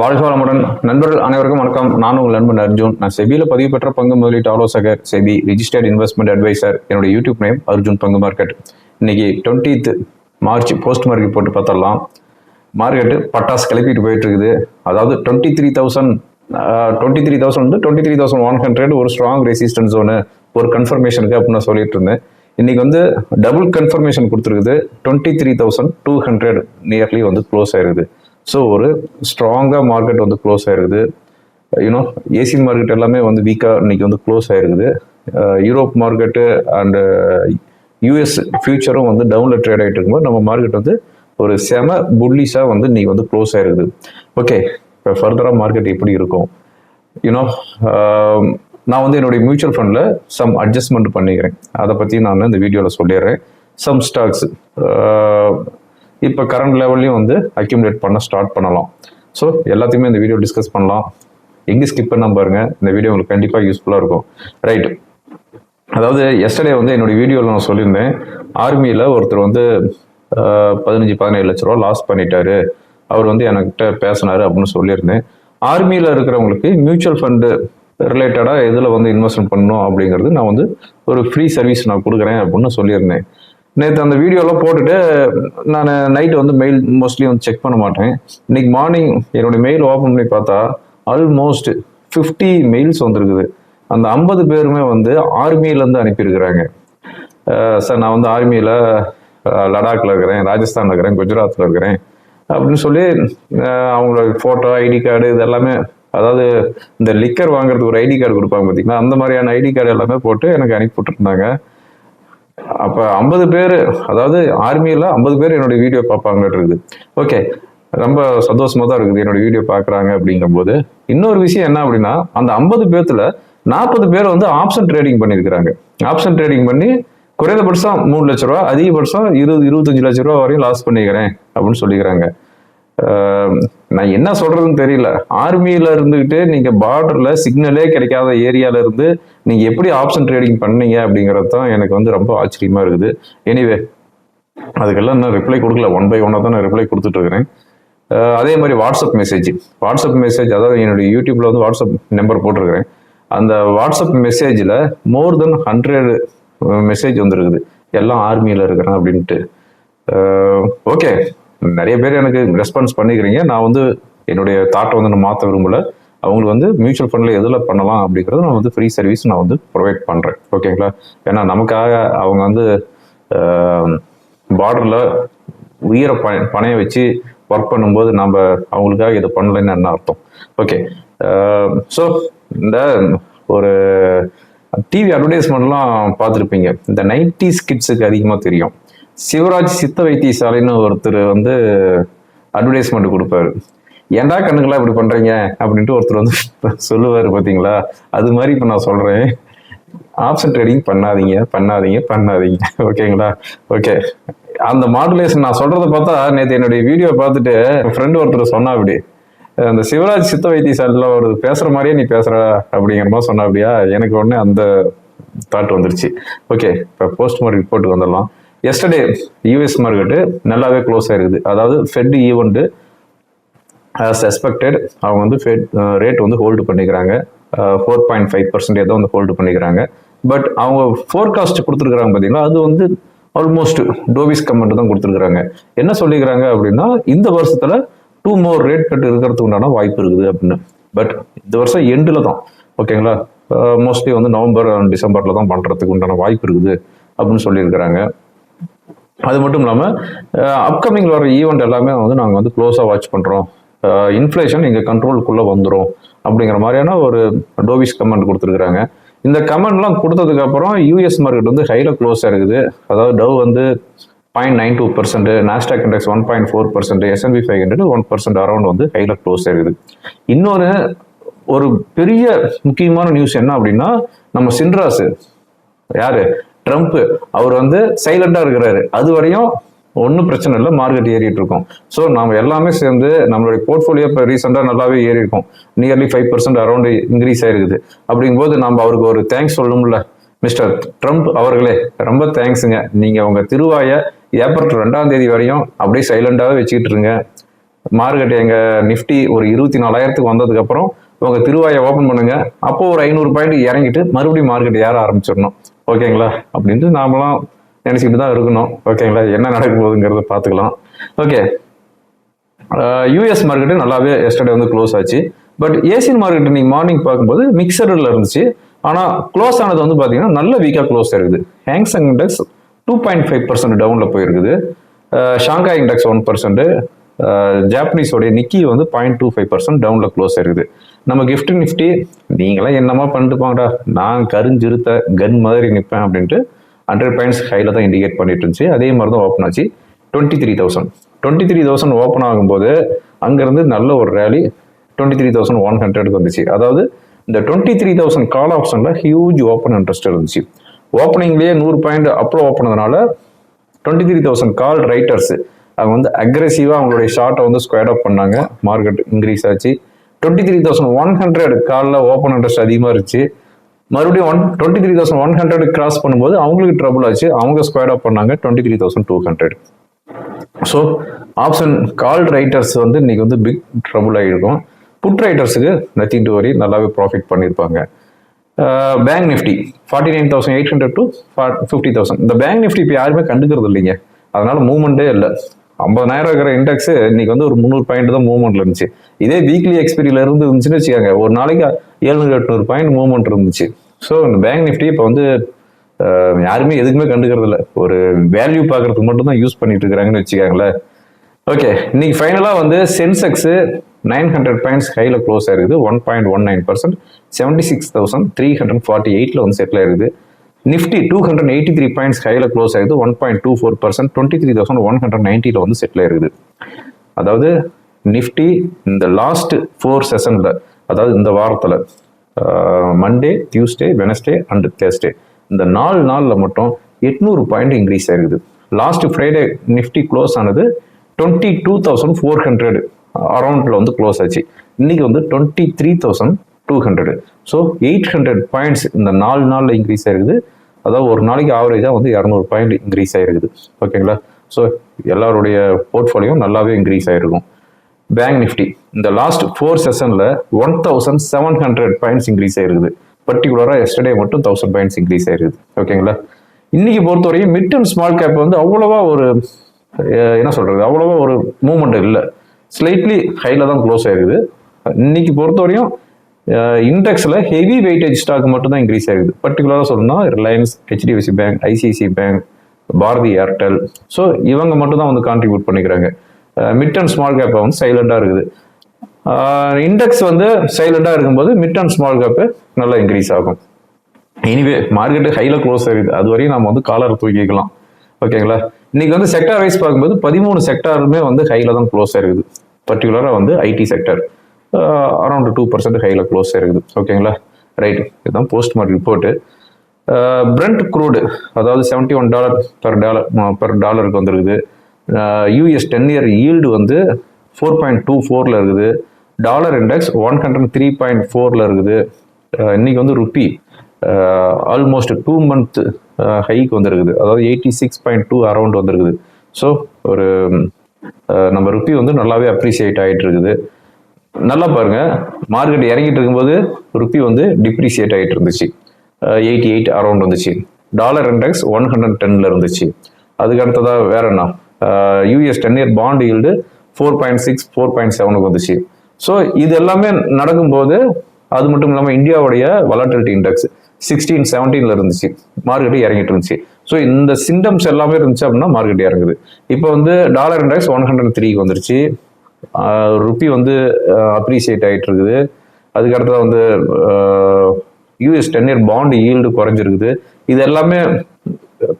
வாழ்க வளமுடன் நண்பர்கள் அனைவருக்கும் வணக்கம். நான் உங்கள் நண்பன் அர்ஜுன். நான் செபியில் பதிவு பெற்ற பங்கு முதலீட்டு ஆலோசகர் செபி ரிஜிஸ்டர்ட் இன்வெஸ்ட்மெண்ட் அட்வைசர் என்னோட யூடியூப் நேம் அர்ஜுன் பங்கு மார்க்கெட் இன்னைக்கு டுவெண்ட்டீத் மார்ச் போஸ்ட் மார்க்கெட் போட்டு பார்த்தரலாம் மார்க்கெட்டு பட்டாசு கிளப்பிட்டு போயிட்டு இருக்குது. அதாவது twenty three thousand twenty three thousand வந்து twenty three thousand one hundred ஒரு ஸ்ட்ராங் ரெசிஸ்டன்ஸ் ஒன்று ஒரு கன்ஃபர்மேஷனுக்கு அப்படின்னு நான் சொல்லிட்டு இருந்தேன். இன்னைக்கு வந்து டபுள் கன்ஃபர்மேஷன் கொடுத்துருக்குது. Twenty three thousand two hundred nearly வந்து க்ளோஸ் ஆயிருக்குது. ஸோ ஒரு ஸ்ட்ராங்காக மார்க்கெட் வந்து க்ளோஸ் ஆயிருக்குது. யூனோ ஏசி மார்க்கெட் எல்லாமே வந்து வீக்காக இன்னைக்கு வந்து க்ளோஸ் ஆயிருக்குது. யூரோப் மார்க்கெட்டு அண்டு யூஎஸ் ஃபியூச்சரும் வந்து டவுனில் ட்ரேட் ஆகிட்டு இருக்கும்போது நம்ம மார்க்கெட் வந்து ஒரு செம புல்லிஷாக வந்து இன்னைக்கு வந்து க்ளோஸ் ஆயிருக்குது. ஓகே இப்போ ஃபர்தராக மார்க்கெட் எப்படி இருக்கும்? யூனோ um, நான் வந்து என்னுடைய மியூச்சுவல் ஃபண்டில் சம் அட்ஜஸ்ட்மெண்ட் பண்ணிக்கிறேன். அதை பற்றி நான் இந்த வீடியோவில் சொல்லிடுறேன். சம் ஸ்டாக்ஸ் இப்போ கரண்ட் லெவல்லையும் வந்து அக்யூமுலேட் பண்ண ஸ்டார்ட் பண்ணலாம். ஸோ எல்லாத்தையுமே இந்த வீடியோ டிஸ்கஸ் பண்ணலாம். எங்கே ஸ்கிப் பண்ண பாருங்க. இந்த வீடியோ உங்களுக்கு கண்டிப்பாக யூஸ்ஃபுல்லாக இருக்கும். ரைட் அதாவது எஸ்டர்டே வந்து என்னுடைய வீடியோவில் நான் சொல்லியிருந்தேன். ஆர்மியில் ஒருத்தர் வந்து பதினஞ்சு பதினேழு லட்ச ரூபா லாஸ் பண்ணிட்டாரு. அவர் வந்து என்கிட்ட பேசினாரு அப்படின்னு சொல்லியிருந்தேன். ஆர்மியில் இருக்கிறவங்களுக்கு மியூச்சுவல் ஃபண்டு ரிலேட்டடாக எதில் வந்து இன்வெஸ்ட்மெண்ட் பண்ணணும் அப்படிங்கிறது நான் வந்து ஒரு ஃப்ரீ சர்வீஸ் நான் கொடுக்குறேன் அப்படின்னு சொல்லியிருந்தேன். நேற்று அந்த வீடியோலாம் போட்டுட்டு நான் நைட்டு வந்து மெயில் மோஸ்ட்லி வந்து செக் பண்ண மாட்டேன். இன்னைக்கு மார்னிங் என்னுடைய மெயில் ஓப்பன் பண்ணி பார்த்தா ஆல்மோஸ்ட் ஃபிஃப்டி மெயில்ஸ் வந்திருக்குது. அந்த ஐம்பது பேருமே வந்து ஆர்மியிலேருந்து அனுப்பியிருக்கிறாங்க. சார் நான் வந்து ஆர்மியில் லடாக்கில் இருக்கிறேன் ராஜஸ்தானில் இருக்கிறேன் குஜராத்தில் இருக்கிறேன் அப்படின்னு சொல்லி அவங்களோட ஃபோட்டோ ஐடி கார்டு இது எல்லாமே அதாவது இந்த லிக்கர் வாங்குறதுக்கு ஒரு ஐடி கார்டு கொடுப்பாங்க பார்த்தீங்களா அந்த மாதிரியான ஐடி கார்டு எல்லாமே போட்டு எனக்கு அனுப்பி விட்டுருந்தாங்க. அப்போ ஐம்பது பேர் அதாவது ஆர்மியில் ஐம்பது பேர் என்னுடைய வீடியோ பார்ப்பாங்கன்றது. இருக்குது ஓகே ரொம்ப சந்தோஷமா தான் இருக்குது என்னோட வீடியோ பார்க்குறாங்க அப்படிங்கும்போது. இன்னொரு விஷயம் என்ன அப்படின்னா அந்த ஐம்பது பேர்த்துல நாற்பது பேர் வந்து ஆப்ஷன் ட்ரேடிங் பண்ணியிருக்கிறாங்க ஆப்ஷன் ட்ரேடிங் பண்ணி குறைந்தபட்சம் மூணு லட்ச ரூபா அதிகபட்சம் இருபது இருபத்தஞ்சு லட்ச ரூபா வரையும் லாஸ் பண்ணிக்கிறேன் அப்படின்னு சொல்லிக்கிறாங்க. நான் என்ன சொல்றதுன்னு தெரியல. ஆர்மியில இருந்துகிட்டு நீங்க பார்டர்ல சிக்னலே கிடைக்காத ஏரியால இருந்து நீங்க எப்படி ஆப்ஷன் ட்ரேடிங் பண்ணீங்க அப்படிங்கிறது தான் எனக்கு வந்து ரொம்ப ஆச்சரியமா இருக்குது. எனிவே அதுக்கெல்லாம் இன்னும் ரிப்ளை கொடுக்கல. ஒன் பை ஒன்னாக தான் நான் ரிப்ளை கொடுத்துட்டு இருக்கிறேன். அதே மாதிரி வாட்ஸ்அப் மெசேஜ் வாட்ஸ்அப் மெசேஜ் அதாவது என்னுடைய யூடியூப்ல வந்து வாட்ஸ்அப் நம்பர் போட்டிருக்கிறேன். அந்த வாட்ஸ்அப் மெசேஜில் மோர் தென் ஹண்ட்ரட் மெசேஜ் வந்துருக்குது. எல்லாம் ஆர்மியில் இருக்கிறேன் அப்படின்ட்டு. ஓகே நிறைய பேர் எனக்கு ரெஸ்பான்ஸ் பண்ணிக்கிறீங்க. நான் வந்து என்னுடைய தாட்டை வந்து நான் மாற்ற விரும்பல. அவங்களுக்கு வந்து மியூச்சுவல் ஃபண்டில் எதில் பண்ணலாம் அப்படிங்கிறது நான் வந்து ஃப்ரீ சர்வீஸ் நான் வந்து ப்ரொவைட் பண்ணுறேன் ஓகேங்களா ஏன்னா நமக்காக அவங்க வந்து பார்டரில் உயிரை ப பணைய வச்சு ஒர்க் பண்ணும்போது நம்ம அவங்களுக்காக இது பண்ணலைன்னு என்ன அர்த்தம்? ஓகே ஸோ இந்த ஒரு டிவி அட்வர்டைஸ்மெண்ட்லாம் பார்த்துருப்பீங்க. இந்த நைன்டிஸ் கிட்ஸுக்கு அதிகமாக தெரியும். சிவராஜ் சித்த வைத்தியசாலைன்னு ஒருத்தர் வந்து அட்வர்டைஸ்மெண்ட் கொடுப்பாரு. ஏன்டா கண்ணுங்களா இப்படி பண்றீங்க? அப்படின்ட்டு ஒருத்தர் வந்து சொல்லுவார் பார்த்தீங்களா அது மாதிரி இப்போ நான் சொல்றேன். ஆப்ஷன் ட்ரேடிங் பண்ணாதீங்க பண்ணாதீங்க பண்ணாதீங்க. ஓகேங்களா? ஓகே. அந்த மாடுலேஷன் நான் சொல்றதை பார்த்தா நேற்று என்னுடைய வீடியோ பார்த்துட்டு ஃப்ரெண்டு ஒருத்தர் சொன்னா அப்படி அந்த சிவராஜ் சித்த வைத்தியசாலையில் ஒரு பேசுற மாதிரியே நீ பேசுற அப்படிங்கிற மாதிரி சொன்னா அப்படியா? எனக்கு உடனே அந்த தாட் வந்துருச்சு. ஓகே இப்போ போஸ்ட் ரிப்போர்ட்டுக்கு வந்துடலாம். எஸ்டர்டே யூஎஸ் மார்க்கெட்டு நல்லாவே க்ளோஸ் ஆயிருக்குது. அதாவது ஃபெட் ஈவெண்ட்டு ஆஸ் எக்ஸ்பெக்டட் அவங்க வந்து ஃபெட் ரேட் வந்து ஹோல்டு பண்ணிக்கிறாங்க. ஃபோர் பாயிண்ட் ஃபைவ் பர்சன்டேஜ் தான் வந்து ஹோல்டு பண்ணிக்கிறாங்க. பட் அவங்க ஃபோர்காஸ்ட் கொடுத்துருக்குறாங்க பார்த்தீங்கன்னா அது வந்து ஆல்மோஸ்ட் டோவிஸ் கமெண்ட் தான் கொடுத்துருக்குறாங்க. என்ன சொல்லிக்கிறாங்க அப்படின்னா இந்த வருஷத்தில் டூ மோர் ரேட் கட் இருக்கிறதுக்கு உண்டான வாய்ப்பு இருக்குது அப்படின்னு. பட் இந்த வருஷம் எண்டில் தான். ஓகேங்களா மோஸ்ட்லி வந்து நவம்பர் அண்ட் டிசம்பரில் தான் பண்ணுறதுக்கு உண்டான வாய்ப்பு இருக்குது அப்படின்னு சொல்லியிருக்கிறாங்க. அது மட்டும் இல்லாமல் அப்கமிங் வர ஈவெண்ட் எல்லாமே வந்து நாங்கள் வந்து க்ளோஸாக வாட்ச் பண்ணுறோம் இன்ஃப்ளேஷன் எங்கள் கண்ட்ரோலுக்குள்ளே வந்துடும் அப்படிங்கிற மாதிரியான ஒரு டோவிஸ் கமெண்ட் கொடுத்துருக்குறாங்க. இந்த கமெண்ட்லாம் கொடுத்ததுக்கப்புறம் யூஎஸ் மார்க்கெட் வந்து ஹையில் க்ளோஸ் இருக்குது. அதாவது டவ் வந்து point nine two percent Nasdaq index one point four percent S and P five hundred one percent around வந்து ஹையில் க்ளோஸ் ஆகுது இன்னொரு ஒரு பெரிய முக்கியமான நியூஸ் என்ன அப்படின்னா நம்ம சின்ராஸ் யாரு? ட்ரம்ப் அவர் வந்து சைலண்டா இருக்கிறாரு. அது வரையும் ஒன்றும் பிரச்சனை இல்லை மார்க்கெட் ஏறிட்டு இருக்கோம். ஸோ நம்ம எல்லாமே சேர்ந்து நம்மளுடைய போர்ட்ஃபோலியோ இப்போ ரீசெண்டாக நல்லாவே ஏறி இருக்கும் nearly five percent around increase ஆயிருக்குது. அப்படிங்கும்போது நம்ம அவருக்கு ஒரு தேங்க்ஸ் சொல்லணும்ல. மிஸ்டர் ட்ரம்ப் அவர்களே ரொம்ப தேங்க்ஸுங்க நீங்கள் உங்கள் திருவாய ஏப்ரல் ரெண்டாம் தேதி வரையும் அப்படியே சைலண்டாகவே வச்சுக்கிட்டு இருங்க. மார்க்கெட் எங்கள் நிஃப்டி ஒரு இருபத்தி நாலாயிரத்துக்கு வந்ததுக்கப்புறம் உங்கள் திருவாயை ஓப்பன் பண்ணுங்க. அப்போ ஒரு ஐநூறு பாயிண்ட் இறங்கிட்டு மறுபடியும் மார்க்கெட் ஏற ஆரம்பிச்சிடணும். ஓகேங்களா? அப்படின்ட்டு நாமலாம் நினச்சிக்கிட்டு தான் இருக்கணும். ஓகேங்களா? என்ன நடக்க போகுதுங்கிறத பார்த்துக்கலாம். ஓகே. யூஎஸ் மார்க்கெட்டு நல்லாவே எஸ்டர்டே வந்து க்ளோஸ் ஆச்சு. பட் ஏசியன் மார்க்கெட் இன்னைக்கு மார்னிங் பார்க்கும்போது மிக்சரில் இருந்துச்சு. ஆனால் க்ளோஸ் ஆனது வந்து பார்த்தீங்கன்னா நல்ல வீக்காக க்ளோஸ் ஆயிருக்குது. Hang Seng index two point five percent டவுனில் போயிருக்குது. ஷாங்காய் இண்டெக்ஸ் ஒன் பர்சன்ட் ஜாப்பனீஸோடைய நிக்கி வந்து பாயிண்ட் டூ ஃபைவ் பர்சன்ட் டவுனில் க்ளோஸ் ஆயிருக்குது. நம்ம கிஃப்ட் நிஃப்டி நீங்களாம் என்னமா பண்ணிட்டு போங்கடா நான் கருஞ்சிருத்த கன் மாதிரி நிற்பேன் அப்படின்ட்டு ஹண்ட்ரட் பாயிண்ட்ஸ் ஹையில் தான் இண்டிகேட் பண்ணிட்டு இருந்துச்சு. அதே மாதிரி தான் ஓப்பன் ஆச்சு. Twenty three thousand twenty three thousand open ஆகும்போது அங்கேருந்து நல்ல ஒரு rally twenty three thousand one ஹண்ட்ரடுக்கு வந்துச்சு. அதாவது இந்த டுவெண்ட்டி த்ரீ தௌசண்ட் கால் ஆப்ஷனில் ஹியூஜ் ஓப்பன் இன்ட்ரெஸ்ட் இருந்துச்சு. ஓப்பனிங்லேயே நூறு point approx ஓப்பனதுனால twenty three thousand call writers அவங்க வந்து அக்ரெசிவாக அவங்களுடைய ஷார்ட்டை வந்து ஸ்கொயர் அப் பண்ணாங்க. மார்க்கெட் இன்க்ரீஸ் ஆச்சு. Twenty three thousand one hundred காலில் ஓப்பன் இன்ட்ரெஸ்ட் அதிகமாக இருந்துச்சு. மறுபடியும் one twenty three thousand one hundred cross பண்ணும்போது அவங்களுக்கு ட்ரபுள் ஆச்சு. அவங்க ஸ்கொயர் அப் பண்ணாங்க twenty three thousand two hundred so option call writers வந்து இன்னைக்கு வந்து பிக் ட்ரபுள் ஆகிருக்கும் புட் ரைட்டர்ஸுக்கு நத்திங் டு வரி நல்லாவே ப்ராஃபிட் பண்ணியிருப்பாங்க bank Nifty forty nine thousand eight hundred to fifty thousand இந்த பேங்க் நிஃப்டி இப்போ யாருமே கண்டுக்கிறது இல்லைங்க. அதனால மூவ்மெண்ட்டே இல்லை. ஐம்பதாயிரம் இருக்கிற இண்டெக்ஸ் இன்னைக்கு வந்து ஒரு முந்நூறு பாயிண்ட் தான் மூவ்மெண்ட்ல இருந்துச்சு. இதே வீக்லி எக்ஸ்பீரியில இருந்து இருந்துச்சுன்னு வச்சுக்கோங்க ஒரு நாளைக்கு ஏழ்நூறு எட்நூறு பாயிண்ட் மூவ்மெண்ட் இருந்துச்சு. ஸோ இந்த பேங்க் நிஃப்டி இப்போ வந்து யாருமே எதுக்குமே கண்டுக்கிறது இல்லை. ஒரு வேல்யூ பார்க்கறதுக்கு மட்டும் தான் யூஸ் பண்ணிட்டு இருக்கிறாங்கன்னு வச்சுக்கோங்களேன். ஓகே இன்னைக்கு ஃபைனலாக வந்து சென்செக்ஸ் நைன் ஹண்ட்ரட் பாயிண்ட்ஸ் ஹையில் க்ளோஸ் ஆயிருக்குது. One point one nine percent seventy six thousand three hundred forty எயிட்டில் வந்து செட்டில் ஆயிருக்குது. Nifty two hundred eighty three points ஹையில் க்ளோஸ் ஆகுது one point two four percent twenty three thousand one hundred நைன்ட்டியில் வந்து settle ஆயிருக்குது. அதாவது Nifty இந்த last four செஷனில் அதாவது இந்த வாரத்தில் Monday Tuesday Wednesday and Thursday இந்த நாலு நாளில் மட்டும் எட்நூறு பாயிண்ட் இன்க்ரீஸ் ஆயிருக்குது. லாஸ்ட் ஃப்ரைடே நிஃப்டி க்ளோஸ் ஆனது twenty two thousand four hundred அரௌண்டில் வந்து க்ளோஸ் ஆச்சு. இன்றைக்கி வந்து twenty three thousand two hundred so eight hundred points இந்த நாலு நாளில் இன்க்ரீஸ் ஆயிருக்குது. அதாவது ஒரு நாளைக்கு ஆவரேஜாக வந்து இரநூறு பாயிண்ட் இன்க்ரீஸ் ஆகிருக்குது ஓகேங்களா ஸோ எல்லாருடைய போர்ட்ஃபோலியோ நல்லாவே இன்க்ரீஸ் ஆகிருக்கும் பேங்க் நிஃப்டி இந்த லாஸ்ட் ஃபோர் செஷனில் one thousand seven hundred points increase ஆயிருக்குது. பர்டிகுலராக எஸ்டர்டே மட்டும் தௌசண்ட் பாயிண்ட்ஸ் இன்க்ரீஸ் ஆயிருக்குது. ஓகேங்களா இன்னைக்கு பொறுத்தவரையும் மிட் அண்ட் ஸ்மால் கேப் வந்து அவ்வளோவா ஒரு என்ன சொல்கிறது அவ்வளோவா ஒரு மூமெண்ட் இல்லை. ஸ்லைட்லி ஹையில் தான் க்ளோஸ் ஆயிருக்குது. இன்னைக்கு பொறுத்தவரையும் இண்டெக்ஸில் ஹெவி வெயிட்டேஜ் ஸ்டாக் மட்டும் தான் இன்க்ரீஸ் ஆகுது பர்டிகுலராக சொல்லணும்னா Reliance HDFC bank ICICI bank Bharti Airtel so இவங்க மட்டும் தான் வந்து கான்ட்ரிபியூட் பண்ணிக்கிறாங்க. மிட் அண்ட் ஸ்மால் கேப் வந்து சைலண்டாக இருக்குது. இண்டெக்ஸ் வந்து சைலண்டாக இருக்கும்போது மிட் அண்ட் ஸ்மால் கேப்பு நல்லா இன்க்ரீஸ் ஆகும். எனிவே மார்க்கெட்டு ஹையில் க்ளோஸ் ஆகுது. அது வரையும் நம்ம வந்து காலரை தூக்கிக்கலாம். ஓகேங்களா இன்னைக்கு வந்து செக்டார் வைஸ் பார்க்கும்போது பதிமூணு செக்டாருமே வந்து ஹையில் தான் க்ளோஸ் ஆகுது. பர்டிகுலராக வந்து IT sector around two percent ஹையில் க்ளோஸ் ஆயிருக்குது. ஓகேங்களா ரைட் இதுதான் post market report Brent crude அதாவது seventy one dollar per dollar per டாலருக்கு வந்துருக்குது. யூஎஸ் டென் இயர் ஈல்டு வந்து ஃபோர் பாயிண்ட் டூ ஃபோரில் இருக்குது. Dollar index one hundred three point ஃபோரில் இருக்குது. Uh, இன்றைக்கி வந்து ருப்பி ஆல்மோஸ்ட் டூ மந்த் ஹைக்கு வந்திருக்குது. அதாவது eighty six point two around வந்திருக்குது. ஸோ ஒரு um, uh, நம்ம ருப்பி வந்து நல்லாவே அப்ரிசியேட் ஆகிட்டு இருக்குது. நல்லா பாருங்க. மார்க்கெட் இறங்கிட்டு இருக்கும்போது ருப்பி வந்து டிப்ரிசியேட் ஆகிட்டு இருந்துச்சு. எயிட்டி எயிட் அரௌண்ட் வந்துச்சு. டாலர் இண்டெக்ஸ் ஒன் ஹண்ட்ரட் டென்ல இருந்துச்சு. அதுக்கு அடுத்ததாக வேற என்ன? US ten year bond yield four point six four point செவனுக்கு வந்துச்சு. ஸோ இது எல்லாமே நடக்கும்போது அது மட்டும் இல்லாமல் இந்தியாவுடைய வலாட்டிலிட்டி இண்டெக்ஸ் சிக்ஸ்டீன் செவன்டீன்ல இருந்துச்சு. மார்க்கெட் இறங்கிட்டு இருந்துச்சு. ஸோ இந்த சிம்டம்ஸ் எல்லாமே இருந்துச்சு அப்படின்னா மார்க்கெட் இறங்குது. இப்போ வந்து டாலர் இண்டெக்ஸ் ஒன் ஹண்ட்ரட் த்ரீக்கு வந்துருச்சு. ருப்பி வந்து அப்ரிசியேட் ஆகிட்டு இருக்குது அதுக்கடுத்து வந்து US ten year bond yield குறைஞ்சிருக்குது. இது எல்லாமே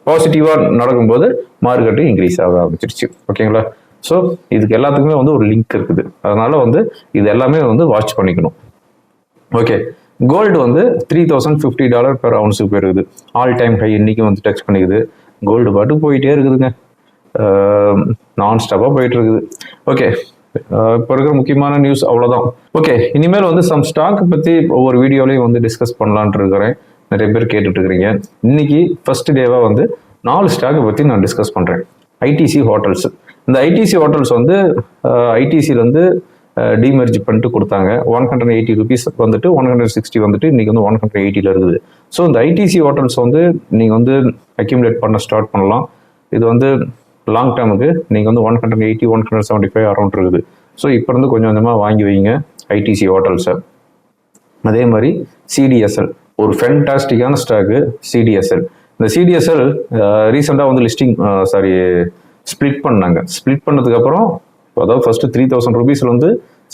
பாசிட்டிவாக நடக்கும்போது மார்க்கெட்டும் இன்க்ரீஸ் ஆக ஆரம்பிச்சிருச்சு. ஓகேங்களா ஸோ இதுக்கு எல்லாத்துக்குமே வந்து ஒரு லிங்க் இருக்குது. அதனால வந்து இது எல்லாமே வந்து வாட்ச் பண்ணிக்கணும். ஓகே கோல்டு வந்து three thousand fifty dollar per அவுன்ஸுக்கு போயிருக்குது. ஆல் டைம் ஹை இன்னைக்கு வந்து டச் பண்ணிக்குது. கோல்டு பாட்டு போயிட்டே இருக்குதுங்க. நான் ஸ்டாப்பாக போயிட்டு இருக்குது ஓகே இப்போ இருக்கிற முக்கியமான நியூஸ் அவ்வளோதான் ஓகே இனிமேல் வந்து சம் ஸ்டாக் பற்றி ஒவ்வொரு வீடியோலையும் வந்து டிஸ்கஸ் பண்ணலான் இருக்கிறேன். நிறைய பேர் கேட்டுட்டு இருக்கிறீங்க. இன்னைக்கு ஃபர்ஸ்ட் டேவாக வந்து நாலு ஸ்டாக்கை பற்றி நான் டிஸ்கஸ் பண்ணுறேன் ஐடிசி ஹோட்டல்ஸ் இந்த ஐடிசி ஹோட்டல்ஸ் வந்து ஐடிசியில் வந்து டிமெர்ஜ் பண்ணிட்டு கொடுத்தாங்க. ஒன் ஹண்ட்ரட் எயிட்டி ருபீஸ் வந்துட்டு ஒன் ஹண்ட்ரட் சிக்ஸ்டி வந்துட்டு இன்றைக்கி வந்து ஒன் ஹண்ட்ரட் எயிட்டியில் இருக்குது. ஸோ இந்த ஐடிசி ஹோட்டல்ஸ் வந்து நீங்கள் வந்து அக்யூமுலேட் பண்ண ஸ்டார்ட் பண்ணலாம். இது வந்து லாங் டேர்முக்கு நீங்கள் வந்து one hundred eighty one hundred seventy five around இருக்குது. ஸோ இப்போ இருந்து கொஞ்சம் கொஞ்சமாக வாங்கி வைங்க ஐடிசி ஹோட்டல்ஸை அதே மாதிரி சிடிஎஸ்எல் ஒரு ஃபென்டாஸ்டிக்கான ஸ்டாக்கு சிடிஎஸ்எல் இந்த சிடிஎஸ்எல் ரீசெண்டாக வந்து லிஸ்டிங் சாரி ஸ்ப்ளிட் பண்ணாங்க. ஸ்ப்ளிட் பண்ணதுக்கப்புறம் அதாவது ஃபர்ஸ்ட் த்ரீ தௌசண்ட் ருபீஸில் வந்து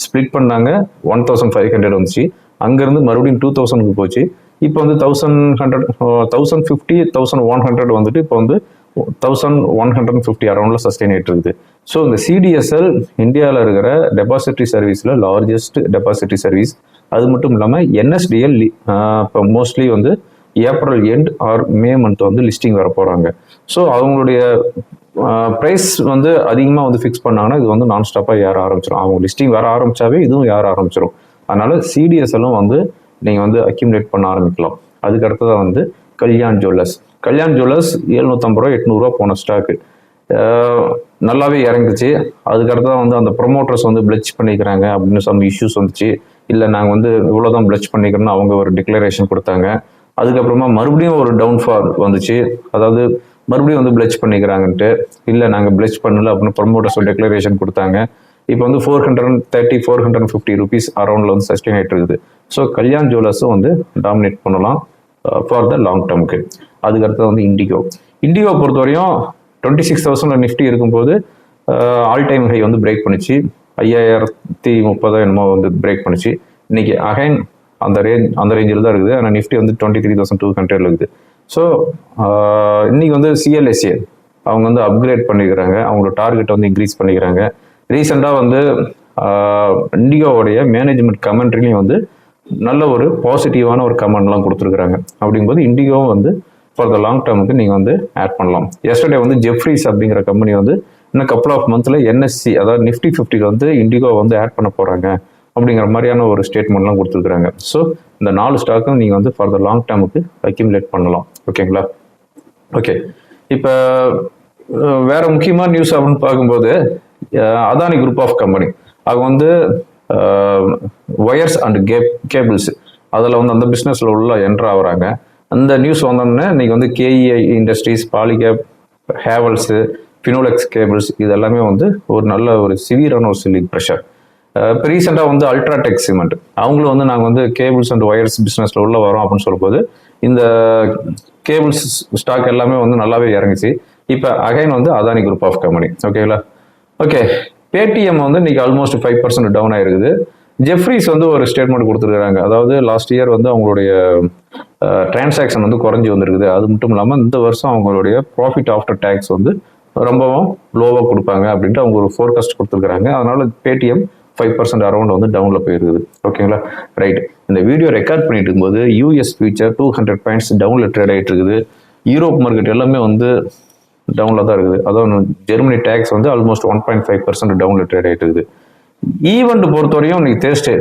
ஸ்ப்ளிட் பண்ணாங்க ஒன் தௌசண்ட் ஃபைவ் ஹண்ட்ரட் வந்துச்சு. அங்கேருந்து மறுபடியும் டூ தௌசண்ட்க்கு போச்சு. இப்போ வந்து thousand hundred thousand fifty thousand one hundred வந்துட்டு இப்போ வந்து தௌசண்ட் ஒன் ஹண்ட்ரட் ஃபிஃப்டி அரௌண்டில் சஸ்டெயின் ஆகிட்டு இருக்குது ஸோ இந்த சிடிஎஸ்எல் இந்தியாவில் இருக்கிற டெபாசிட்டரி சர்வீஸில் லார்ஜஸ்ட் டெபாசிட்டரி சர்வீஸ் அது மட்டும் இல்லாமல் என்எஸ்டிஎல் இப்போ மோஸ்ட்லி வந்து April end or May month வந்து லிஸ்டிங் வர போகிறாங்க ஸோ அவங்களுடைய ப்ரைஸ் வந்து அதிகமாக வந்து ஃபிக்ஸ் பண்ணாங்கன்னா இது வந்து நான் ஸ்டாப்பாக ஏற ஆரம்பிச்சிடும் அவங்க லிஸ்டிங் வர ஆரம்பிச்சாவே இதுவும் ஏற ஆரம்பிச்சிடும் அதனால் சிடிஎஸ்எல்லும் வந்து நீங்கள் வந்து அக்யூமுலேட் பண்ண ஆரம்பிக்கலாம். அதுக்கு அடுத்ததாக வந்து கல்யாண் ஜுவல்லர்ஸ். கல்யாண் ஜுவல்லர்ஸ் எழுநூற்றம்பது ரூபா எட்நூறுரூவா போன ஸ்டாக்கு நல்லாவே இறங்குச்சு. அதுக்கடுத்து வந்து அந்த ப்ரொமோட்டர்ஸ் வந்து பிளச் பண்ணிக்கிறாங்க அப்படின்னு சம் இஷ்யூஸ் வந்துச்சு. இல்லை நாங்கள் வந்து இவ்வளோதான் பிளச் பண்ணிக்கிறோன்னு அவங்க ஒரு டிக்ளரேஷன் கொடுத்தாங்க. அதுக்கப்புறமா மறுபடியும் ஒரு டவுன்ஃபால் வந்துச்சு. அதாவது மறுபடியும் வந்து பிளச் பண்ணிக்கிறாங்கன்ட்டு. இல்லை நாங்கள் பிளச் பண்ணல அப்படின்னு ப்ரொமோட்டர்ஸ் டிக்ளரேஷன் கொடுத்தாங்க. இப்போ வந்து four hundred thirty four hundred fifty rupees அரௌண்டில் வந்து சஸ்டெயின் ஆகிட்டு இருக்குது. ஸோ கல்யாண் ஜுவல்லர்ஸும் வந்து டாமினேட் பண்ணலாம். ஃபார் த லாங் டேர்முக்கு அதுக்கு அடுத்தது வந்து இண்டிகோ இண்டிகோ பொறுத்தவரையும் டுவெண்ட்டி சிக்ஸ் தௌசண்ட் நிஃப்டி இருக்கும்போது ஆல் டைம் ஹை வந்து பிரேக் பண்ணிச்சு. ஐயாயிரத்தி முப்பதோ என்னமோ வந்து பிரேக் பண்ணிச்சு. இன்னைக்கு அகைன் அந்த ரேஞ்ச் அந்த ரேஞ்சில் தான் இருக்குது. ஆனால் நிஃப்டி வந்து டுவெண்ட்டி த்ரீ தௌசண்ட் டூ ஹண்ட்ரட்ல இருக்குது. ஸோ uh, இன்னைக்கு வந்து சிஎல்எஸ்ஏ அவங்க வந்து அப்கிரேட் பண்ணிக்கிறாங்க. அவங்களோட டார்கெட்டை வந்து இன்க்ரீஸ் பண்ணிக்கிறாங்க. ரீசெண்டாக வந்து இண்டிகோவுடைய மேனேஜ்மெண்ட் கமெண்ட்ரிலையும் வந்து நல்ல ஒரு பாசிட்டிவான ஒரு கமெண்ட்லாம் கொடுத்துருக்குறாங்க. அப்படிங்கும்போது இண்டிகோவும் வந்து ஃபார் த லாங் டேர்முக்கு நீங்கள் வந்து ஆட் பண்ணலாம். எஸ்டர்டே வந்து ஜெஃப்ரிஸ் அப்படிங்கிற கம்பெனி வந்து இன்னும் கப்பல் ஆஃப் மந்த்தில் என்எஸ்சி அதாவது நிஃப்டி ஃபிஃப்டியில் வந்து இண்டிகோ வந்து ஆட் பண்ண போகிறாங்க அப்படிங்கிற மாதிரியான ஒரு ஸ்டேட்மெண்ட்லாம் கொடுத்துருக்குறாங்க. ஸோ இந்த நாலு ஸ்டாக்கும் நீங்கள் வந்து ஃபார் த லாங் டேர்முக்கு அக்யூமுலேட் பண்ணலாம். ஓகேங்களா ஓகே இப்போ வேற முக்கியமான நியூஸ் அப்படின்னு பார்க்கும்போது அதானி குரூப் ஆஃப் கம்பெனி அவங்க வந்து ஒயர்ஸ் அண்ட் கேப் கேபிள்ஸ் அதில் வந்து அந்த பிஸ்னஸில் உள்ள என்ட்ரு ஆகுறாங்க. அந்த நியூஸ் வந்தோடனே இன்றைக்கி வந்து KEI industries Polycab Havells Finolex cables இது எல்லாமே வந்து ஒரு நல்ல ஒரு சிவியரான ஒரு சில்லிங் ப்ரெஷர் இப்போ ரீசெண்டாக வந்து அல்ட்ராடெக் சிமெண்ட் அவங்களும் வந்து நாங்கள் வந்து கேபிள்ஸ் அண்ட் ஒயர்ஸ் பிஸ்னஸில் உள்ள வரோம் அப்படின்னு சொல்லும்போது இந்த கேபிள்ஸ் ஸ்டாக் எல்லாமே வந்து நல்லாவே இறங்குச்சு. இப்போ அகைன் வந்து அதானி குரூப் ஆஃப் கம்பெனி ஓகேங்களா ஓகே பேடிஎம் வந்து இன்னைக்கு ஆல்மோஸ்ட் ஃபைவ் பர்சன்ட் டவுன் ஆயிருக்குது. ஜெஃப்ரிஸ் வந்து ஒரு ஸ்டேட்மெண்ட் கொடுத்துருக்காங்க. அதாவது லாஸ்ட் இயர் வந்து அவங்களுடைய டிரான்சாக்ஷன் வந்து குறைஞ்சி வந்திருக்குது. அது மட்டும் இல்லாமல் இந்த வருஷம் அவங்களுடைய ப்ராஃபிட் ஆஃப்டர் டேக்ஸ் வந்து ரொம்பவும் லோவாக கொடுப்பாங்க அப்படின்ட்டு அவங்க ஒரு ஃபோர்காஸ்ட் கொடுத்துருக்காங்க அதனால பேடிஎம் ஃபைவ் பர்சன்ட் அரௌண்ட் வந்து டவுனில் போயிருக்குது. ஓகேங்களா ரைட் இந்த வீடியோ ரெக்கார்ட் பண்ணிட்டு இருக்கும்போது US future two hundred points டவுனில் ட்ரேட் ஆகிட்டு இருக்குது. யூரோப் மார்க்கெட் எல்லாமே வந்து டவுனில் தான் இருக்குது. அதாவது ஜெர்மனி டேக்ஸ் வந்து almost one point five percent டவுனில் ட்ரேட் ஆகிட்டு இருக்குது. ஈவெண்ட் பொறுத்தவரையும் இன்னைக்கு தேர்ஸ்டே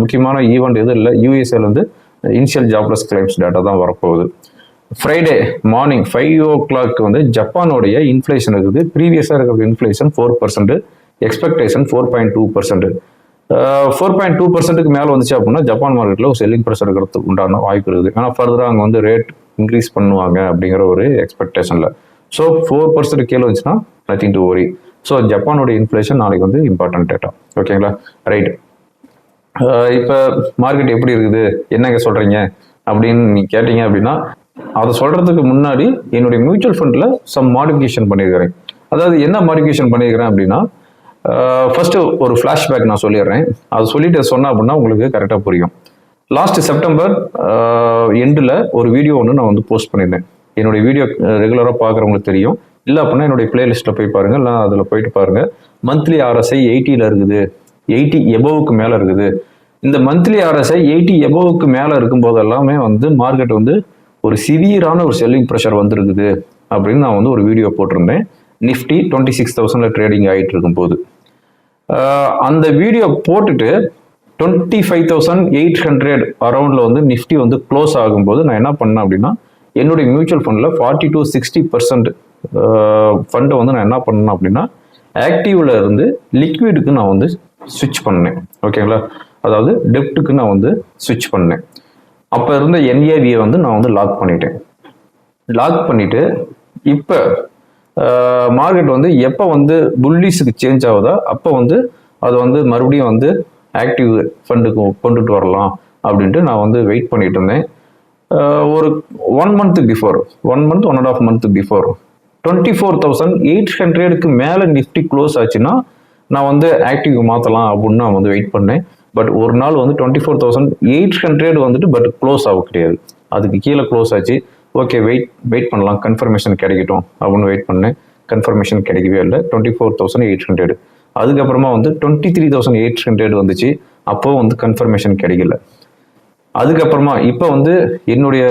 முக்கியமான ஈவெண்ட் எதுவும் இல்லை. யூஎஸ்ஏல வந்து இனிஷியல் ஜாப்லெஸ் கிளைம்ஸ் டேட்டா தான் வரப்போகுது. Friday morning five o'clock வந்து ஜப்பானோடைய இன்ஃப்ளேஷன் இருக்குது. ப்ரீவியஸாக இருக்கிற inflation four percent expectation four point two percent four point two பர்சன்ட்டுக்கு மேலே வந்துச்சு அப்படின்னா ஜப்பான் மார்க்கெட்டில் ஒரு செல்லிங் ப்ரெஷர் இருக்கிறதுக்கு உண்டான வாய்ப்பு இருக்குது. ஆனால் ஃபர்தராக அங்கே வந்து ரேட் இன்க்ரீஸ் பண்ணுவாங்க அப்படிங்கிற ஒரு எக்ஸ்பெக்டேஷனில் ஸோ ஃபோர் பர்சன்ட் கீழே வந்துச்சுன்னா நத்திங் டு ஒரி ஸோ ஜப்பானோட இன்ஃப்ளேஷன் நாளைக்கு வந்து இம்பார்ட்டன்ட் டேட்டா ஓகேங்களா ரைட் இப்போ மார்க்கெட் எப்படி இருக்குது? என்னங்க சொல்கிறீங்க அப்படின்னு நீ கேட்டீங்க அப்படின்னா அதை சொல்கிறதுக்கு முன்னாடி என்னுடைய மியூச்சுவல் ஃபண்டில் சம் மாடிஃபிகேஷன் பண்ணியிருக்கிறேன் அதாவது என்ன மாடிஃபிகேஷன் பண்ணியிருக்கிறேன் அப்படின்னா ஃபஸ்ட்டு ஒரு ஃப்ளாஷ்பேக் நான் சொல்லிடுறேன். அது சொல்லிட்டு சொன்னேன் அப்படின்னா உங்களுக்கு கரெக்டாக புரியும். லாஸ்ட் செப்டம்பர் எண்டில் ஒரு வீடியோ ஒன்று நான் வந்து போஸ்ட் பண்ணியிருந்தேன். என்னுடைய வீடியோ ரெகுலராக பார்க்குறவங்களுக்கு தெரியும். இல்லை அப்படின்னா என்னுடைய பிளேலிஸ்ட்டில் போய் பாருங்கள் இல்லை அதில் போயிட்டு பாருங்கள் மந்த்லி ஆர்எஸ்ஐ எயிட்டியில் இருக்குது. எயிட்டி எபோவுக்கு மேலே இருக்குது. இந்த மந்த்லி ஆர்எஸ்ஐ எயிட்டி எபோவுக்கு மேலே இருக்கும்போது எல்லாமே வந்து மார்க்கெட் வந்து ஒரு சிவியரான ஒரு செல்லிங் ப்ரெஷர் வந்திருக்குது அப்படின்னு நான் வந்து ஒரு வீடியோ போட்டிருந்தேன். நிஃப்டி டுவெண்ட்டி சிக்ஸ் தௌசண்டில் ட்ரேடிங் ஆகிட்டு இருக்கும்போது. அந்த வீடியோ போட்டுட்டு twenty five thousand eight hundred அரௌண்டில் வந்து நிஃப்டி வந்து க்ளோஸ் ஆகும்போது நான் என்ன பண்ணேன் அப்படின்னா என்னுடைய மியூச்சுவல் ஃபண்டில் ஃபார்ட்டி டு சிக்ஸ்டி பர்சன்ட் ஃபண்டை வந்து நான் என்ன பண்ணேன் அப்படின்னா ஆக்டிவில் இருந்து லிக்விடுக்கு நான் வந்து ஸ்விட்ச் பண்ணேன். ஓகேங்களா அதாவது டெப்ட்டுக்கு நான் வந்து ஸ்விட்ச் பண்ணேன். அப்போ இருந்த என்ஏவியை வந்து நான் வந்து லாக் பண்ணிட்டேன். லாக் பண்ணிவிட்டு இப்போ மார்க்கெட் வந்து எப்போ வந்து புல்லிஸுக்கு சேஞ்ச் ஆகுதோ அப்போ வந்து அது வந்து மறுபடியும் வந்து ஆக்டிவ் ஃபண்டுக்கு கொண்டுட்டு வரலாம் அப்படின்ட்டு நான் வந்து வெயிட் பண்ணிட்டு இருந்தேன். ஒரு one month before one month one and half month before twenty four thousand eight ஹண்ட்ரடுக்கு மேலே நிஃப்டி க்ளோஸ் ஆச்சுன்னா நான் வந்து ஆக்டிவ் மாற்றலாம் அப்படின்னு நான் வந்து வெயிட் பண்ணேன். பட் ஒரு நாள் வந்து twenty four thousand eight hundred வந்துட்டு பட் க்ளோஸ் ஆக கிடையாது. அதுக்கு கீழே க்ளோஸ் ஆச்சு. ஓகே வெயிட் வெயிட் பண்ணலாம். கன்ஃபர்மேஷன் கிடைக்கட்டும் அப்படின்னு வெயிட் பண்ணேன். கன்ஃபர்மேஷன் கிடைக்கவே இல்லை. Twenty four thousand eight hundred அதுக்கப்புறமா வந்து twenty three thousand eight hundred வந்துச்சு. அப்போ வந்து கன்ஃபர்மேஷன் கிடைக்கல. அதுக்கப்புறமா இப்போ வந்து என்னுடைய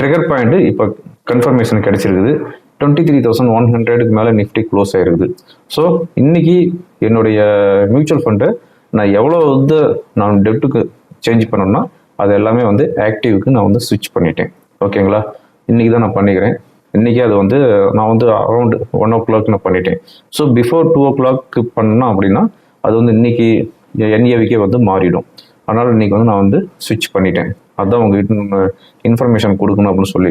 ட்ரிகர் பாயிண்ட்டு இப்போ கன்ஃபர்மேஷன் கிடைச்சிருக்குது. டுவெண்ட்டி த்ரீ தௌசண்ட் ஒன் ஹண்ட்ரடுக்கு மேலே நிஃப்டி க்ளோஸ் ஆயிருக்குது. ஸோ இன்னைக்கு என்னுடைய மியூச்சுவல் ஃபண்டை நான் எவ்வளோ வந்து நான் டெப்ட்டுக்கு சேஞ்ச் பண்ணணும்னா அது எல்லாமே வந்து ஆக்டிவ்க்கு நான் வந்து ஸ்விட்ச் பண்ணிட்டேன். ஓகேங்களா இன்றைக்கி தான் நான் பண்ணிக்கிறேன். இன்றைக்கி அது வந்து நான் வந்து அரௌண்ட் ஒன் ஓ கிளாக் நான் பண்ணிட்டேன். ஸோ பிஃபோர் டூ ஓ கிளாக்கு பண்ணோம் அப்படின்னா அது வந்து இன்னைக்கு என்ஏவிக்கே வந்து மாறிடும். அதனால் இன்னைக்கு வந்து நான் வந்து ஸ்விட்ச் பண்ணிட்டேன். அதுதான் உங்ககிட்ட இன்ஃபர்மேஷன் கொடுக்கணும் அப்படின்னு சொல்லி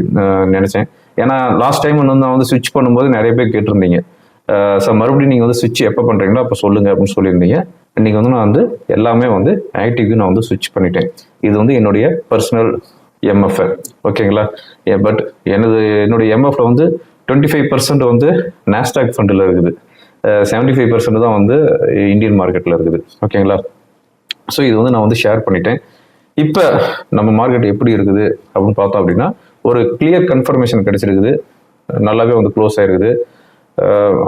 நினச்சேன். ஏன்னா லாஸ்ட் டைம் வந்து நான் வந்து ஸ்விட்ச் பண்ணும்போது நிறைய பேர் கேட்டிருந்தீங்க. ஸோ மறுபடியும் நீங்கள் வந்து ஸ்விட்ச் எப்போ பண்ணுறீங்களோ அப்போ சொல்லுங்கள் அப்படின்னு சொல்லியிருந்தீங்க. இன்னைக்கு வந்து நான் வந்து எல்லாமே வந்து ஆக்டிவ்க்கு நான் வந்து ஸ்விட்ச் பண்ணிட்டேன். இது வந்து என்னுடைய பர்சனல் எம்எஃப் ஓகேங்களா? பட் எனது என்னுடைய எம்எஃப்ல வந்து டுவெண்ட்டி ஃபைவ் பர்சன்ட் வந்து நாஸ்டாக் ஃபண்டில் இருக்குது. செவன்ட்டி ஃபைவ் பர்சன்ட் தான் வந்து இந்தியன் மார்க்கெட்டில் இருக்குது. ஓகேங்களா? ஸோ இது வந்து நான் வந்து ஷேர் பண்ணிட்டேன். இப்போ நம்ம மார்க்கெட் எப்படி இருக்குது அப்படின்னு பார்த்தோம் அப்படின்னா ஒரு கிளியர் கன்ஃபர்மேஷன் கிடைச்சிருக்குது. நல்லாவே வந்து க்ளோஸ் ஆயிருக்குது.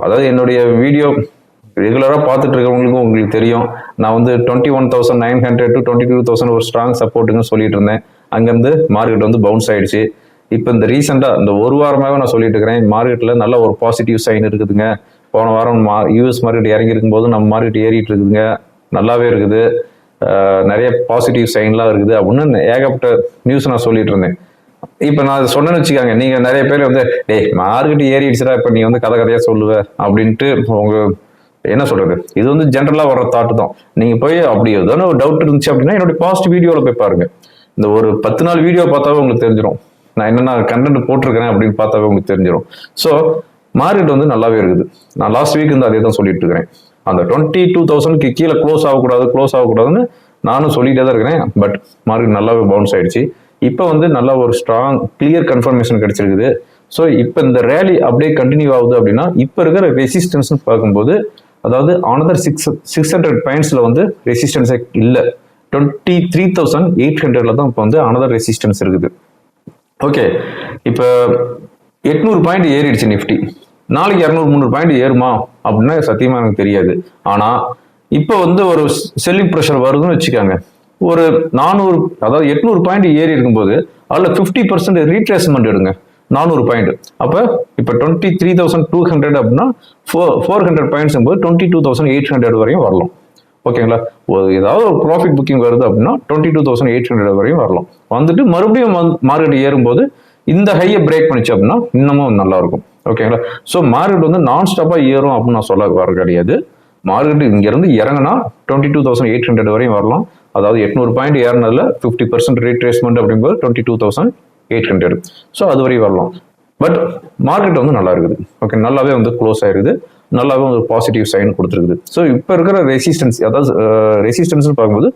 அதாவது என்னுடைய வீடியோ ரெகுலராக பார்த்துட்டு இருக்கிறவங்களுக்கும் உங்களுக்கு தெரியும். நான் வந்து twenty one thousand nine hundred to twenty two thousand ஒரு ஸ்ட்ராங் சப்போர்ட்டுன்னு சொல்லிட்டு இருந்தேன். அங்கேருந்து மார்க்கெட் வந்து பவுன்ஸ் ஆயிடுச்சு. இப்போ இந்த ரீசெண்டாக இந்த ஒரு வாரமாகவே நான் சொல்லிட்டு இருக்கிறேன். மார்க்கெட்டில் நல்ல ஒரு பாசிட்டிவ் சைன் இருக்குதுங்க. போன வாரம் மா யூஎஸ் மார்க்கெட் இறங்கி இருக்கும்போது நம்ம மார்க்கெட் ஏறிட்டு இருக்குதுங்க. நல்லாவே இருக்குது. நிறைய பாசிட்டிவ் சைன்லாம் இருக்குது அப்படின்னு ஏகப்பட்ட நியூஸ் நான் சொல்லிட்டு இருந்தேன். இப்போ நான் அதை சொன்னேன்னு வச்சுக்காங்க நீங்க நிறைய பேர் வந்து டேய் மார்க்கெட் ஏறிடுச்சுடா இப்போ நீ வந்து கதை கதையாக சொல்லுவ அப்படின்ட்டு உங்க என்ன சொல்றது? இது வந்து ஜென்ரலாக வர தாட்டு தான். நீங்க போய் அப்படி ஏதாவது ஒரு டவுட் இருந்துச்சு அப்படின்னா என்னோட பாஸ்ட் வீடியோவில் போய் பாருங்க. இந்த ஒரு பத்து நாள் வீடியோ பார்த்தாவே உங்களுக்கு தெரிஞ்சிடும் நான் என்னென்ன கண்டென்ட் போட்டிருக்கிறேன் அப்படின்னு பார்த்தாவே உங்களுக்கு தெரிஞ்சிடும் ஸோ மார்க்கெட் வந்து நல்லாவே இருக்குது. நான் லாஸ்ட் வீக் வந்து அதே தான் சொல்லிட்டு இருக்கிறேன். அந்த டுவெண்ட்டி டூ தௌசண்ட்க்கு கீழே க்ளோஸ் ஆகக்கூடாது க்ளோஸ் ஆகக்கூடாதுன்னு நானும் சொல்லிகிட்டே தான் இருக்கிறேன். பட் மார்க்கெட் நல்லாவே பவுன்ஸ் ஆயிடுச்சு. இப்போ வந்து நல்லா ஒரு ஸ்ட்ராங் கிளியர் கன்ஃபர்மேஷன் கிடைச்சிருக்குது. ஸோ இப்போ இந்த ரேலி அப்படியே கண்டினியூ ஆகுது அப்படின்னா இப்போ இருக்கிற ரெசிஸ்டன்ஸ்னு பார்க்கும்போது அதாவது ஆனதர் சிக்ஸ் சிக்ஸ் ஹண்ட்ரட் பாயிண்ட்ஸில் வந்து ரெசிஸ்டன்ஸே இல்லை. டுவெண்ட்டி த்ரீ தௌசண்ட் எயிட் ஹண்ட்ரட்ல தான் இப்போ வந்து அனதர் ரெசிஸ்டன்ஸ் இருக்குது. ஓகே இப்போ எட்நூறு பாயிண்ட் ஏறிடுச்சு நிஃப்டி நாளைக்கு இரநூறு முந்நூறு பாயிண்ட் ஏறுமா அப்படின்னா சத்தியமா எனக்கு தெரியாது. ஆனா இப்போ வந்து ஒரு செல்லிங் ப்ரெஷர் வருதுன்னு வச்சுக்காங்க. ஒரு நானூறு அதாவது எட்நூறு பாயிண்ட் ஏறி இருக்கும்போது அதில் ஃபிஃப்டி பர்சன்ட் ரீட்ரேஸ்மெண்ட் எடுங்க. நானூறு பாயிண்ட். அப்போ இப்போ twenty three thousand two hundred அப்படின்னா ஃபோர் ஃபோர் ஹண்ட்ரட் பாயிண்ட்ஸ் போது twenty two thousand eight hundred வரையும் வரலாம். ஓகேங்களா? ஒரு ஏதாவது ஒரு ப்ராஃபிட் புக்கிங் வருது அப்படின்னா twenty two thousand eight hundred வரையும் வரலாம். வந்துட்டு மறுபடியும் மார்க்கெட் ஏறும்போது இந்த ஹையை பிரேக் பண்ணிச்சு அப்படின்னா இன்னமும் நல்லாயிருக்கும் ஓகேங்களா ஸோ மார்க்கெட் வந்து நான் ஸ்டாப்பாக ஏறும் அப்படின்னு நான் சொல்ல வர கிடையாது. மார்க்கெட் இங்கேருந்து இறங்கினா twenty two thousand eight hundred வரையும் வரலாம். அதாவது எட்நூறு பாயிண்ட் ஏறினதில் ஃபிஃப்டி பர்சன்ட் ரீட்ரேஸ்மெண்ட் அப்படிங்கும்போது twenty two thousand eight hundred so அது வரையும் வரலாம். பட் மார்க்கெட் வந்து நல்லா இருக்குது. ஓகே நல்லாவே வந்து க்ளோஸ் ஆயிருக்குது. நல்லாவே ஒரு பாசிட்டிவ் சைன் கொடுத்துருக்குது. ஸோ இப்போ இருக்கிற ரெசிஸ்டன்ஸ் அதாவது ரெசிஸ்டன்ஸ்னு பார்க்கும்போது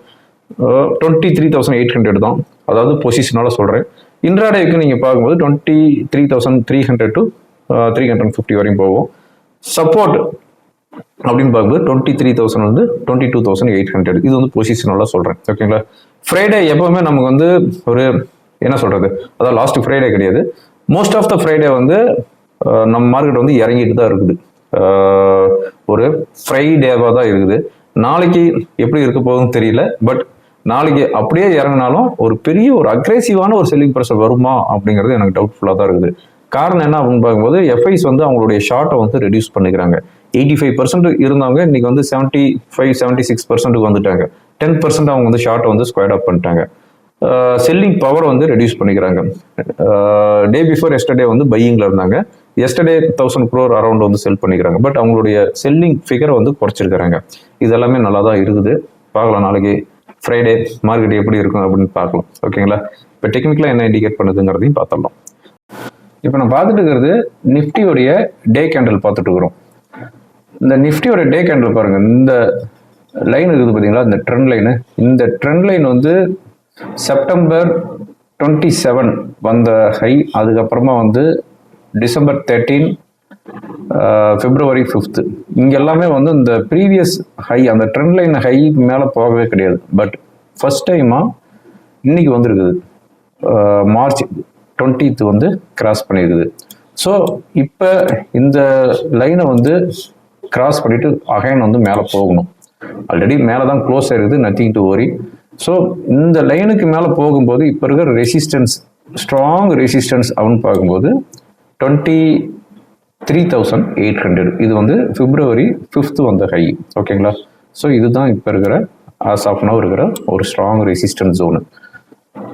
twenty three thousand eight hundred தான். அதாவது பொசிஷனால சொல்கிறேன் இன்ட்ராடேக்கு நீங்கள் பார்க்கும்போது twenty three thousand three hundred to three hundred fifty வரையும் போகும். சப்போர்ட் அப்படின்னு பார்க்கும்போது டுவெண்ட்டி த்ரீ தௌசண்ட் வந்து twenty two thousand eight hundred இது வந்து பொசிஷனெல்லாம் சொல்கிறேன் ஓகேங்களா ஃப்ரைடே எப்பவுமே நமக்கு வந்து ஒரு என்ன சொல்கிறது அதாவது லாஸ்ட் ஃப்ரைடே கிடையாது. மோஸ்ட் ஆஃப் த ஃப்ரைடே வந்து நம்ம மார்க்கெட் வந்து இறங்கிட்டு தான் இருக்குது. ஒரு ஃப்ரைடேவாக தான் இருக்குது. நாளைக்கு எப்படி இருக்க போகுதுன்னு தெரியல. பட் நாளைக்கு அப்படியே இறங்கினாலும் ஒரு பெரிய ஒரு அக்ரெசிவான ஒரு செல்லிங் ப்ரெஷர் வருமா அப்படிங்கிறது எனக்கு டவுட்ஃபுல்லாக தான் இருக்குது. காரணம் என்ன அப்படின்னு பார்க்கும்போது எஃப்ஐஸ் வந்து அவங்களுடைய ஷார்ட்டை வந்து ரெடியூஸ் பண்ணிக்கிறாங்க. எயிட்டி ஃபைவ் பர்சன்ட் இருந்தவங்க இன்னைக்கு வந்து செவன்ட்டி ஃபைவ் செவன்ட்டி சிக்ஸ் பர்சன்ட்டுக்கு வந்துட்டாங்க. டென் பர்சன்ட் அவங்க வந்து ஷார்ட்டை வந்து ஸ்கொயர் அப் பண்ணிட்டாங்க. செல்லிங் பவர் வந்து ரெடியூஸ் பண்ணிக்கிறாங்க. டே பிஃபோர் எஸ்டர்டே வந்து பையிங்கில் இருந்தாங்க. எஸ்டர்டே தௌசண்ட் க்ரோர் அரௌண்ட் வந்து செல் பண்ணிக்கிறாங்க. பட் அவங்களுடைய செல்லிங் ஃபிகரை வந்து குறைச்சிருக்கிறாங்க. இது எல்லாமே நல்லா தான் இருக்குது. பார்க்கலாம் நாளைக்கு ஃப்ரைடே மார்க்கெட் எப்படி இருக்கும் அப்படின்னு பார்க்கலாம். ஓகேங்களா இப்போ டெக்னிக்கலாக என்ன இண்டிகேட் பண்ணுதுங்கிறதையும் பார்த்துடலாம். இப்போ நான் பார்த்துட்டு இருக்கிறது நிஃப்டியோடைய டே கேண்டில் பார்த்துட்டு இருக்கிறோம். இந்த நிஃப்டியோட டே கேண்டில் பாருங்கள் இந்த லைன் இருக்குது பார்த்தீங்களா? இந்த ட்ரெண்ட் லைனு இந்த ட்ரெண்ட் லைன் வந்து செப்டம்பர் டுவெண்ட்டி செவன் வந்த ஹை அதுக்கப்புறமா வந்து டிசம்பர் தேர்ட்டீன் பிப்ரவரி ஃபிஃப்த்து இங்கே எல்லாமே வந்து இந்த ப்ரீவியஸ் ஹை அந்த ட்ரெண்ட் லைன் ஹை மேலே போகவே கிடையாது. பட் ஃபஸ்ட் டைமாக இன்னைக்கு வந்திருக்குது. மார்ச். டுவெண்ட்டித்து வந்து கிராஸ் பண்ணியிருக்குது ஸோ இப்போ இந்த லைனை வந்து கிராஸ் பண்ணிட்டு அகைன் வந்து மேலே போகணும். ஆல்ரெடி மேலே தான் க்ளோஸ் ஆயிருக்குது நத்திங் டு ஓரி ஸோ இந்த லைனுக்கு மேலே போகும்போது இப்போ இருக்கிற ரெசிஸ்டன்ஸ் ஸ்ட்ராங் ரெசிஸ்டன்ஸ் அப்படின்னு பார்க்கும்போது twenty three thousand eight hundred இது வந்து பிப்ரவரி ஃபிஃப்த்து வந்த ஹை ஓகேங்களா ஸோ இதுதான் இப்போ இருக்கிற ஆஸ் ஆஃப் நவ் இருக்கிற ஒரு ஸ்ட்ராங் ரெசிஸ்டன்ஸ் ஜோனு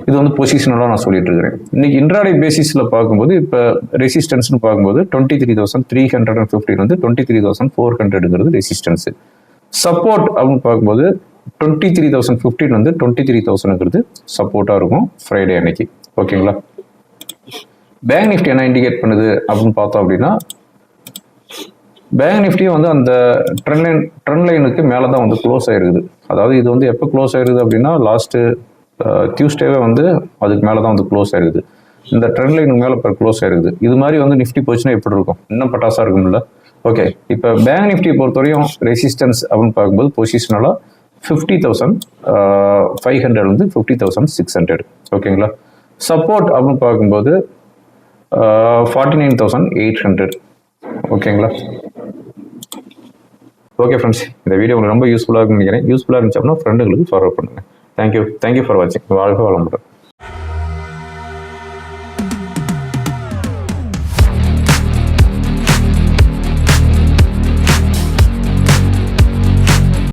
இது வந்து பொசிஷனலாக நான் சொல்லிட்டு இருக்கிறேன் இன்னைக்கு இன்ட்ராடே பேசிஸில் பார்க்கும்போது இப்போ ரெசிஸ்டன்ஸ்னு பார்க்கும்போது twenty three thousand three hundred and fifteen வந்து டுவெண்ட்டி த்ரீ தௌசண்ட் ஃபோர் ஹண்ட்ரடுங்கிறது ரெசிஸ்டன்ஸ் சப்போர்ட் அப்படின்னு பார்க்கும்போது டுவெண்ட்டி த்ரீ தௌசண்ட் ஃபிஃப்டின் வந்து டுவெண்ட்டி த்ரீ தௌசண்ட்ங்கிறது சப்போர்ட்டாக இருக்கும் ஃப்ரைடே அன்னைக்கு. ஓகேங்களா பேங்க் நிஃப்டி என்ன இண்டிகேட் பண்ணுது அப்படின்னு பார்த்தோம் அப்படின்னா பேங்க் நிஃப்டியும் வந்து அந்த ட்ரெண்ட் லைன் ட்ரெண்ட் லைனுக்கு மேலே தான் வந்து க்ளோஸ் ஆயிருக்குது. அதாவது இது வந்து எப்போ க்ளோஸ் ஆயிருக்குது அப்படின்னா லாஸ்ட்டு டியூஸ்டேவே வந்து அதுக்கு மேலே தான் வந்து க்ளோஸ் ஆயிருக்குது இந்த ட்ரெண்ட் லைனுக்கு மேலே இப்போ க்ளோஸ் ஆயிருக்குது இது மாதிரி வந்து நிஃப்டி போச்சுன்னா எப்படி இருக்கும்? இன்னும் பட்டாசாக இருக்கும்ல? ஓகே இப்போ பேங்க் நிஃப்டியை பொறுத்தவரையும் ரெசிஸ்டன்ஸ் அப்படின்னு பார்க்கும்போது பொசிஷனலாக ஃபிஃப்டி தௌசண்ட் ஃபைவ் ஹண்ட்ரட் வந்து ஃபிஃப்டி தௌசண்ட் சிக்ஸ் ஹண்ட்ரட் ஓகேங்களா சப்போர்ட் அப்படின்னு பார்க்கும்போது forty nine thousand eight hundred ஓகேங்களா ஓகே ஃப்ரெண்ட்ஸ் இந்த வீடியோ உங்களுக்கு ரொம்ப யூஸ்ஃபுல்லாக இருக்குன்னு நினைக்கிறேன். யூஸ்ஃபுல்லாக இருந்துச்சு அப்படின்னா ஃப்ரெண்டுங்களுக்கு ஃபார்வர்ட் பண்ணுங்கள் thank you thank you for வாட்சிங் வாழ்க வளமுடன்.